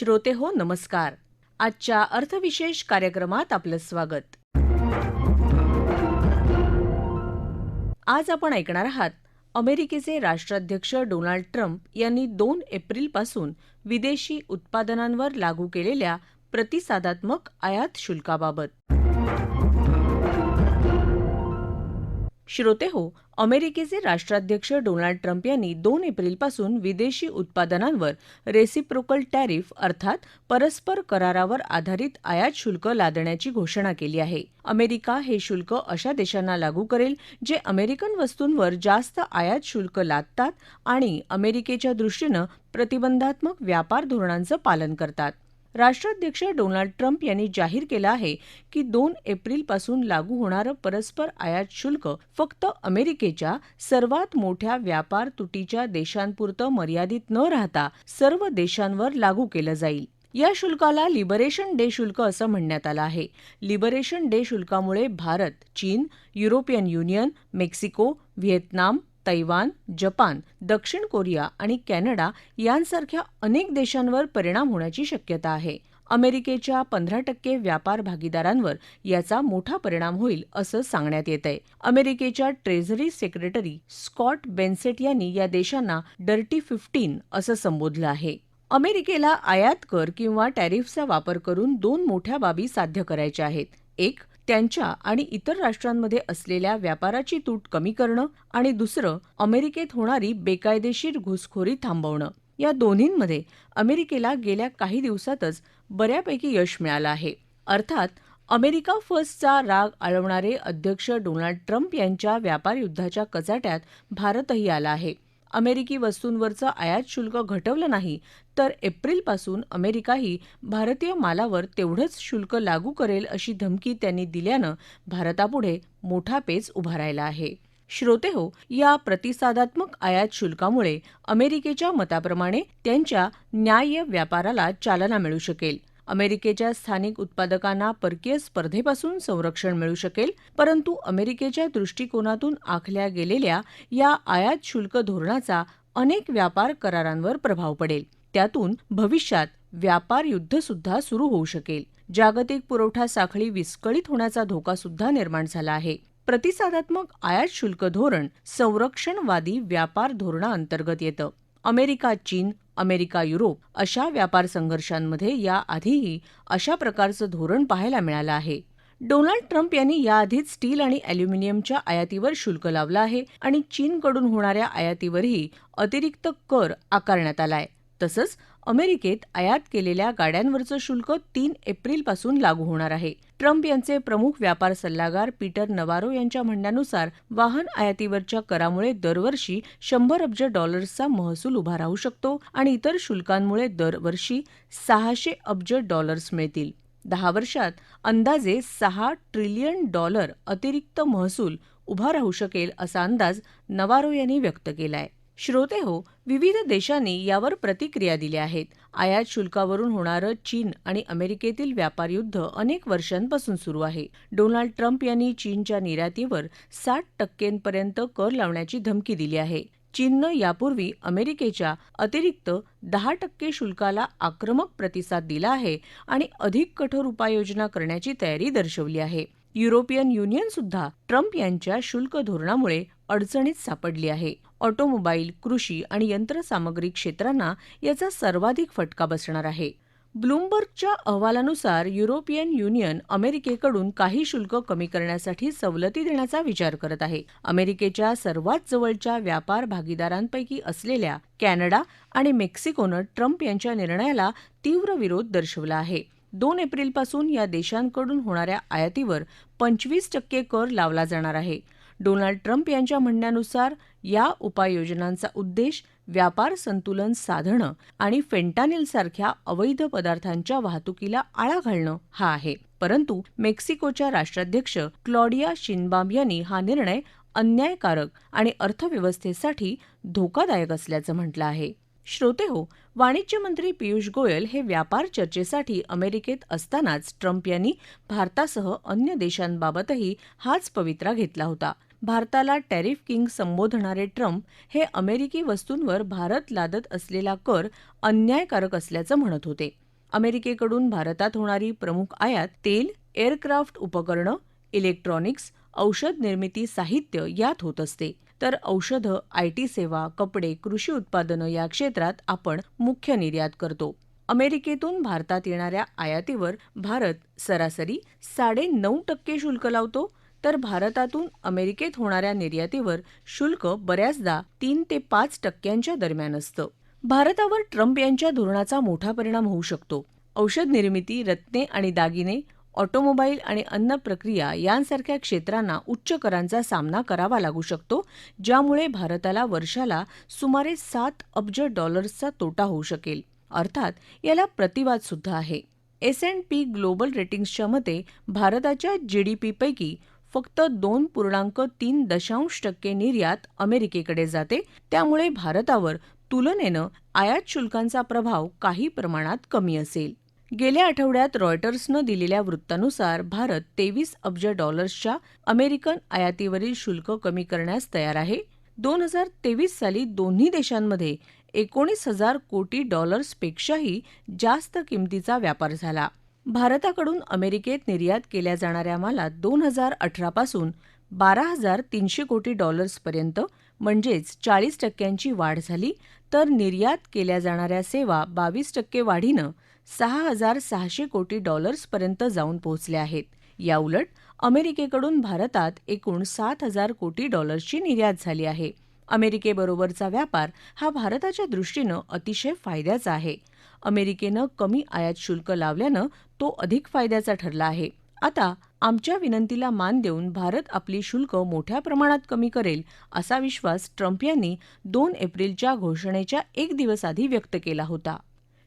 श्रोते हो नमस्कार. आजच्या अर्थविशेष कार्यक्रमात आपलं स्वागत. आज आपण ऐकणार आहात अमेरिकेचे राष्ट्राध्यक्ष डोनाल्ड ट्रम्प यांनी दोन एप्रिलपासून विदेशी उत्पादनांवर लागू केलेल्या प्रतिसादात्मक आयात शुल्काबाबत. श्रोते हो अमेरिकेचे राष्ट्राध्यक्ष डोनाल्ड ट्रम्प यांनी दोन एप्रिलपासून विदेशी उत्पादनांवर रेसिप्रोकल टॅरिफ अर्थात परस्पर करारावर आधारित आयात शुल्क लादण्याची घोषणा केली आहे. अमेरिका हे शुल्क अशा देशांना लागू करेल जे अमेरिकन वस्तूंवर जास्त आयात शुल्क लादतात आणि अमेरिकेच्या दृष्टीनं प्रतिबंधात्मक व्यापार धोरणांचं पालन करतात. राष्ट्राध्यक्ष डोनाल्ड ट्रम्प यांनी जाहीर केलं आहे की दोन एप्रिलपासून लागू होणारं परस्पर आयात शुल्क फक्त अमेरिकेच्या सर्वात मोठ्या व्यापार तुटीच्या देशांपुरतं मर्यादित न राहता सर्व देशांवर लागू केलं जाईल. या शुल्काला लिबरेशन डे शुल्क असं म्हणण्यात आलं आहे. लिबरेशन डे शुल्कामुळे भारत चीन European Union Mexico Vietnam Taiwan Japan दक्षिण कोरिया आणि कॅनडा यांसारख्या अनेक देशांवर परिणाम होण्याची शक्यता आहे. अमेरिकेच्या पंधरा टक्के व्यापार भागीदारांवर याचा मोठा परिणाम होईल असं सांगण्यात येत आहे अमेरिकेच्या ट्रेझरी सेक्रेटरी स्कॉट बेन्सेट यांनी या देशांना डर्टी फिफ्टीन असं संबोधलं आहे. अमेरिकेला आयात कर किंवा टॅरिफचा वापर करून दोन मोठ्या बाबी साध्य करायच्या आहेत. एक त्यांच्या आणि इतर राष्ट्रांमध्ये असलेल्या व्यापाराची तूट कमी करणं आणि दुसरं अमेरिकेत होणारी बेकायदेशीर घुसखोरी थांबवणं. या दोन्हींमध्ये अमेरिकेला गेल्या काही दिवसातच बऱ्यापैकी यश मिळालं आहे. अर्थात अमेरिका फर्स्टचा राग आळवणारे अध्यक्ष डोनाल्ड ट्रम्प यांच्या व्यापार युद्धाच्या कचाट्यात भारतही आला आहे. अमेरिकी वस्तूंवरचं आयात शुल्क घटवलं नाही तर एप्रिलपासून अमेरिकाही भारतीय मालावर तेवढंच शुल्क लागू करेल अशी धमकी त्यांनी दिल्यानं भारतापुढे मोठा पेच उभा राहिला आहे. श्रोते हो या प्रतिसादात्मक आयात शुल्कामुळे अमेरिकेच्या मताप्रमाणे त्यांच्या न्याय्य व्यापाराला चालना मिळू शकेल. अमेरिकेच्या स्थानिक उत्पादकांना परकीय स्पर्धेपासून संरक्षण मिळू शकेल परंतु अमेरिकेच्या दृष्टिकोनातून आखल्या गेलेल्या या आयात शुल्क धोरणाचा अनेक व्यापार करारांवर प्रभाव पडेल. त्यातून भविष्यात व्यापार युद्ध सुद्धा सुरू होऊ शकेल. जागतिक पुरवठा साखळी विस्कळीत होण्याचा धोका सुद्धा निर्माण झाला आहे. प्रतिसादात्मक आयात शुल्क धोरण संरक्षणवादी व्यापार धोरणाअंतर्गत येतं. अमेरिका चीन अमेरिका युरोप अशा व्यापार संघर्षांमध्ये याआधीही अशा प्रकारचं धोरण पाहायला मिळालं आहे. डोनाल्ड ट्रम्प यांनी याआधीच स्टील आणि अॅल्युमिनियमच्या आयातीवर शुल्क लावलं आहे आणि चीनकडून होणाऱ्या आयातीवरही अतिरिक्त कर आकारण्यात आलाय. तसंच अमेरिकेत आयात केलेल्या गाड्यांवरचं शुल्क तीन एप्रिलपासून लागू होणार आहे. ट्रम्प यांचे प्रमुख व्यापार सल्लागार पीटर नवारो यांच्या म्हणण्यानुसार वाहन आयातीवरच्या करामुळे दरवर्षी शंभर अब्ज डॉलर्सचा महसूल उभा राहू शकतो आणि इतर शुल्कांमुळे दरवर्षी सहाशे अब्ज डॉलर्स मिळतील. दहा वर्षात अंदाजे सहा ट्रिलियन डॉलर अतिरिक्त महसूल उभा राहू शकेल असा अंदाज नवारो यांनी व्यक्त केलाय. हो विविध देशांनी यावर प्रतिक्रिया दिल्या आहेत. आयात शुल्कावरून होणारं चीन आणि अमेरिकेतील व्यापार युद्ध अनेक वर्षांपासून सुरू आहे. डोनाल्ड ट्रम्प यांनी चीनच्या निर्यातीवर साठ टक्केंपर्यंत कर लावण्याची धमकी दिली आहे. चीननं यापूर्वी अमेरिकेच्या अतिरिक्त दहा टक्के शुल्काला आक्रमक प्रतिसाद दिला आहे आणि अधिक कठोर उपाययोजना करण्याची तयारी दर्शवली आहे. युरोपियन युनियन सुद्धा ट्रम्प यांच्या शुल्क धोरणामुळे अडचणीत सापडली आहे. ऑटोमोबाईल कृषी आणि यंत्रसामग्री क्षेत्रांना याचा सर्वाधिक फटका बसणार आहे. ब्लूमबर्गच्या अहवालानुसार युरोपियन युनियन अमेरिकेकडून काही शुल्क कमी करण्यासाठी सवलती देण्याचा विचार करत आहे. अमेरिकेच्या सर्वात जवळच्या व्यापार भागीदारांपैकी असलेल्या कॅनडा आणि मेक्सिकोनं ट्रम्प यांच्या निर्णयाला तीव्र विरोध दर्शवला आहे. दोन एप्रिलपासून या देशांकडून होणाऱ्या आयातीवर पंचवीस टक्के कर लावला जाणार आहे. डोनाल्ड ट्रम्प यांच्या म्हणण्यानुसार या उपाययोजनांचा उद्देश व्यापार संतुलन साधणं आणि फेंटानिलसारख्या अवैध पदार्थांच्या वाहतुकीला आळा घालणं हा आहे. परंतु मेक्सिकोच्या राष्ट्राध्यक्ष क्लॉडिया शिनबाम यांनी हा निर्णय अन्यायकारक आणि अर्थव्यवस्थेसाठी धोकादायक असल्याचं म्हटलं आहे. श्रोते हो वाणिज्य मंत्री पियुष गोयल हे व्यापार चर्चेसाठी अमेरिकेत असतानाच ट्रम्प यांनी भारतासह अन्य देशांबाबतही हाच पवित्रा घेतला होता. भारताला टॅरिफ किंग संबोधणारे ट्रम्प हे अमेरिकी वस्तूंवर भारत लादत असलेला कर अन्यायकारक असल्याचं म्हणत होते. अमेरिकेकडून भारतात होणारी प्रमुख आयात तेल एअरक्राफ्ट उपकरणं इलेक्ट्रॉनिक्स औषध निर्मिती साहित्य यात होत असते. तर औषधं आयटी सेवा कपडे कृषी उत्पादनं या क्षेत्रात आपण मुख्य निर्यात करतो. अमेरिकेतून भारतात येणाऱ्या आयातीवर भारत सरासरी साडे नऊ टक्के शुल्क लावतो तर भारतातून अमेरिकेत होणाऱ्या निर्यातीवर शुल्क बऱ्याचदा तीन ते पाच टक्क्यांच्या दरम्यान असतं. भारतावर ट्रम्प यांच्या धोरणाचा मोठा परिणाम होऊ शकतो. औषध निर्मिती रत्ने आणि दागिने ऑटोमोबाईल आणि अन्न प्रक्रिया यांसारख्या क्षेत्रांना उच्च करांचा सामना करावा लागू शकतो ज्यामुळे भारताला वर्षाला सुमारे सात अब्ज डॉलर्सचा तोटा होऊ शकेल. अर्थात याला प्रतिवाद सुद्धा आहे. एस अँड पी ग्लोबल रेटिंग्सच्या मते भारताच्या जीडीपीपैकी फक्त दोन पूर्णांक तीन दशांश टक्के निर्यात अमेरिकेकडे जाते. त्यामुळे भारतावर तुलनेनं आयात शुल्कांचा प्रभाव काही प्रमाणात कमी असेल. गेल्या आठवड्यात रॉयटर्सनं दिलेल्या वृत्तानुसार भारत तेवीस अब्ज डॉलर्सच्या अमेरिकन आयातीवरील शुल्क कमी करण्यास तयार आहे. दोन हजार तेवीस साली दोन्ही देशांमध्ये एकोणीस हजार कोटी डॉलर्सपेक्षाही जास्त किमतीचा व्यापार झाला. भारताकडून अमेरिकेत निर्यात केल्या जाणाऱ्या मालात दोन हजार अठरापासून बारा हजार तीनशे कोटी डॉलर्सपर्यंत म्हणजेच चाळीस टक्क्यांची वाढ झाली तर निर्यात केल्या जाणाऱ्या सेवा बावीस टक्के वाढीनं सहा हजार सहाशे कोटी डॉलर्सपर्यंत जाऊन पोहोचल्या आहेत. याउलट अमेरिकेकडून भारतात एकूण सात हजार कोटी डॉलर्सची निर्यात झाली आहे. अमेरिकेबरोबरचा व्यापार हा भारताच्या दृष्टीनं अतिशय फायद्याचा आहे. अमेरिकेनं कमी आयात शुल्क लावल्यानं तो अधिक फायद्याचा ठरला आहे. आता आमच्या विनंतीला मान देऊन भारत आपली शुल्क मोठ्या प्रमाणात कमी करेल असा विश्वास ट्रम्प यांनी दोन एप्रिलच्या घोषणेच्या एक दिवस आधी व्यक्त केला होता.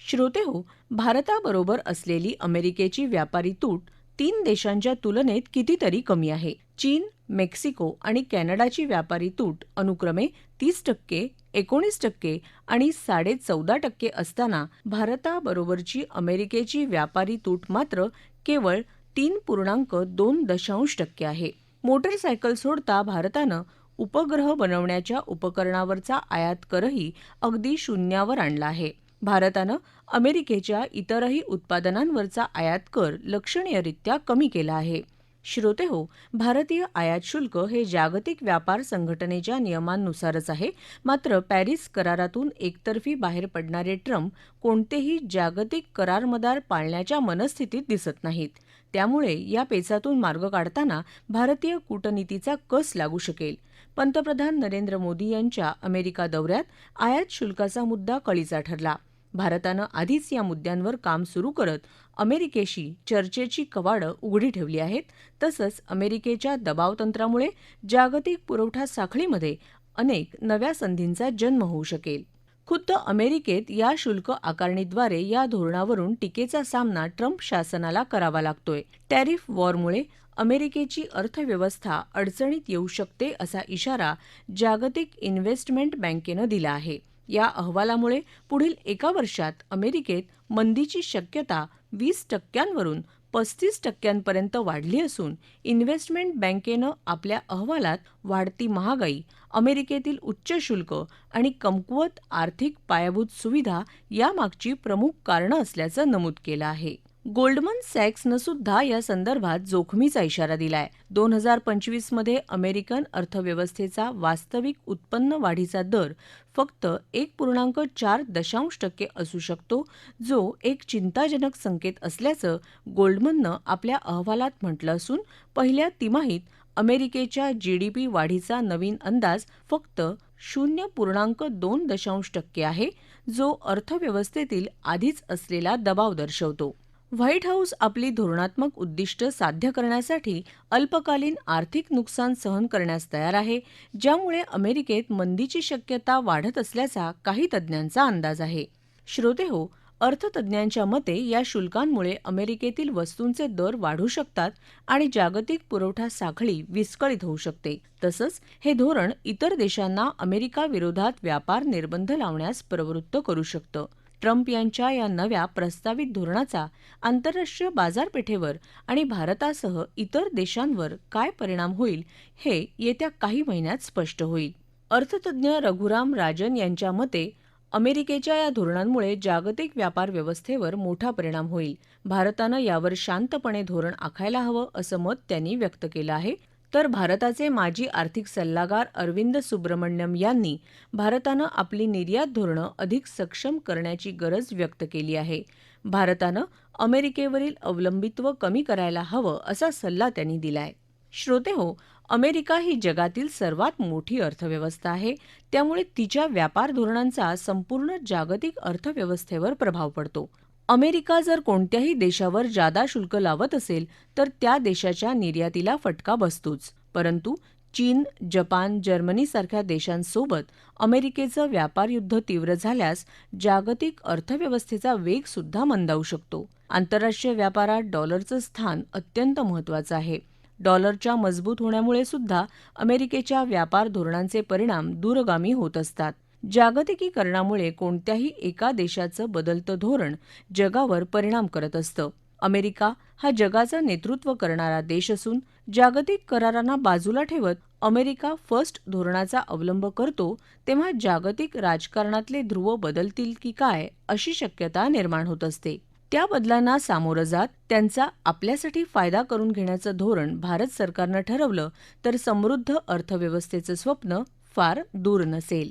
श्रोते हो भारताबरोबर असलेली अमेरिकेची व्यापारी तूट तीन देशांच्या तुलनेत कितीतरी कमी आहे. चीन मेक्सिको आणि कॅनडाची व्यापारी तूट अनुक्रमे तीस टक्के एकोणीस टक्के आणि साडे चौदा टक्के असताना भारताबरोबरची अमेरिकेची व्यापारी तूट मात्र केवळ तीन पूर्णांक दोन दशांश टक्के आहे. मोटरसायकल सोडता भारतानं उपग्रह बनवण्याच्या उपकरणावरचा आयात करही अगदी शून्यावर आणला आहे. भारतानं अमेरिकेच्या इतरही उत्पादनांवरचा आयात कर लक्षणीयरित्या कमी केला आहे. श्रोते हो भारतीय आयात शुल्क हे जागतिक व्यापार संघटनेच्या नियमांनुसारच आहे. मात्र पॅरिस करारातून एकतर्फी बाहेर पडणारे ट्रम्प कोणतेही जागतिक करारमदार पाळण्याच्या मनस्थितीत दिसत नाहीत. त्यामुळे या पेचातून मार्ग काढताना भारतीय कूटनीतीचा कस लागू शकेल? पंतप्रधान नरेंद्र मोदी यांच्या अमेरिका दौऱ्यात आयात शुल्काचा मुद्दा कळीचा ठरला. भारतानं आधीच या मुद्द्यांवर काम सुरू करत अमेरिकेशी चर्चेची कवाडं उघडी ठेवली आहेत. तसंच अमेरिकेच्या दबावतंत्रामुळे जागतिक पुरवठा साखळीमध्ये अनेक नव्या संधींचा जन्म होऊ शकेल. खुद्द अमेरिकेत या शुल्क आकारणीद्वारे या धोरणावरून टीकेचा सामना ट्रम्प शासनाला करावा लागतोय. टॅरिफ वॉरमुळे अमेरिकेची अर्थव्यवस्था अडचणीत येऊ शकते असा इशारा जागतिक इन्व्हेस्टमेंट बँकेनं दिला आहे. या अहवालामुळे पुढील एका वर्षात अमेरिकेत मंदीची शक्यता वीस टक्क्यांवरून पस्तीस टक्क्यांपर्यंत वाढली असून इन्व्हेस्टमेंट बँकेनं आपल्या अहवालात वाढती महागाई अमेरिकेतील उच्च शुल्क आणि कमकुवत आर्थिक पायाभूत सुविधा यामागची प्रमुख कारणं असल्याचं नमूद केलं आहे. गोल्डमन सॅक्सनं सुद्धा या संदर्भात जोखमीचा इशारा दिलाय. दोन हजार पंचवीसमध्ये अमेरिकन अर्थव्यवस्थेचा वास्तविक उत्पन्न वाढीचा दर फक्त एक पूर्णांक चार दशांश टक्के असू शकतो जो एक चिंताजनक संकेत असल्याचं गोल्डमननं आपल्या अहवालात म्हटलं असून पहिल्या तिमाहीत अमेरिकेच्या जीडीपी वाढीचा नवीन अंदाज फक्त शून्य पूर्णांक दोन दशांश टक्के आहे जो अर्थव्यवस्थेतील आधीच असलेला दबाव दर्शवतो. व्हाईट हाऊस आपली धोरणात्मक उद्दिष्ट साध्य करण्यासाठी अल्पकालीन आर्थिक नुकसान सहन करण्यास तयार आहे ज्यामुळे अमेरिकेत मंदीची शक्यता वाढत असल्याचा काही तज्ज्ञांचा अंदाज आहे. श्रोते हो अर्थतज्ज्ञांच्या मते या शुल्कांमुळे अमेरिकेतील वस्तूंचे दर वाढू शकतात आणि जागतिक पुरवठा साखळी विस्कळीत होऊ शकते. तसंच हे धोरण इतर देशांना अमेरिका विरोधात व्यापार निर्बंध लावण्यास प्रवृत्त करू शकतं. ट्रम्प यांच्या या नव्या प्रस्तावित धोरणाचा आंतरराष्ट्रीय बाजारपेठेवर आणि भारतासह इतर देशांवर काय परिणाम होईल हे येत्या काही महिन्यात स्पष्ट होईल. अर्थतज्ज्ञ रघुराम राजन यांच्या मते अमेरिकेच्या या धोरणांमुळे जागतिक व्यापार व्यवस्थेवर मोठा परिणाम होईल. भारतानं यावर शांतपणे धोरण आखायला हवं असं मत त्यांनी व्यक्त केलं आहे. तर भारताचे माजी आर्थिक सल्लागार अरविंद सुब्रमण्यम यांनी भारतानं आपली निर्यात धोरणं अधिक सक्षम करण्याची गरज व्यक्त केली आहे. भारतानं अमेरिकेवरील अवलंबित्व कमी करायला हवं असा सल्ला त्यांनी दिलाय. श्रोते हो अमेरिका ही जगातील सर्वात मोठी अर्थव्यवस्था आहे. त्यामुळे तिच्या व्यापार धोरणांचा संपूर्ण जागतिक अर्थव्यवस्थेवर प्रभाव पडतो. अमेरिका जर कोणत्याही देशावर जादा शुल्क लावत असेल तर त्या देशाच्या निर्यातीला फटका बसतोच. परंतु चीन जपान जर्मनीसारख्या देशांसोबत अमेरिकेचं व्यापार युद्ध तीव्र झाल्यास जागतिक अर्थव्यवस्थेचा वेग सुद्धा मंदावू शकतो. आंतरराष्ट्रीय व्यापारात डॉलरचं स्थान अत्यंत महत्वाचं आहे. डॉलरच्या मजबूत होण्यामुळे सुद्धा अमेरिकेच्या व्यापार धोरणांचे परिणाम दूरगामी होत असतात. जागतिकीकरणामुळे कोणत्याही एका देशाचं बदलतं धोरण जगावर परिणाम करत असतं. अमेरिका हा जगाचं नेतृत्व करणारा देश असून जागतिक करारांना बाजूला ठेवत अमेरिका फर्स्ट धोरणाचा अवलंब करतो तेव्हा जागतिक राजकारणातले ध्रुव बदलतील की काय अशी शक्यता निर्माण होत असते. त्या बदलांना सामोरं जात त्यांचा आपल्यासाठी फायदा करून घेण्याचं धोरण भारत सरकारनं ठरवलं तर समृद्ध अर्थव्यवस्थेचं स्वप्न फार दूर नसेल.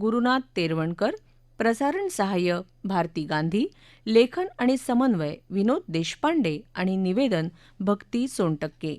गुरुनाथ तेरवणकर प्रसारण सहाय्य भारती गांधी लेखन आणि समन्वय विनोद देशपांडे आणि निवेदन भक्ती सोनटक्के.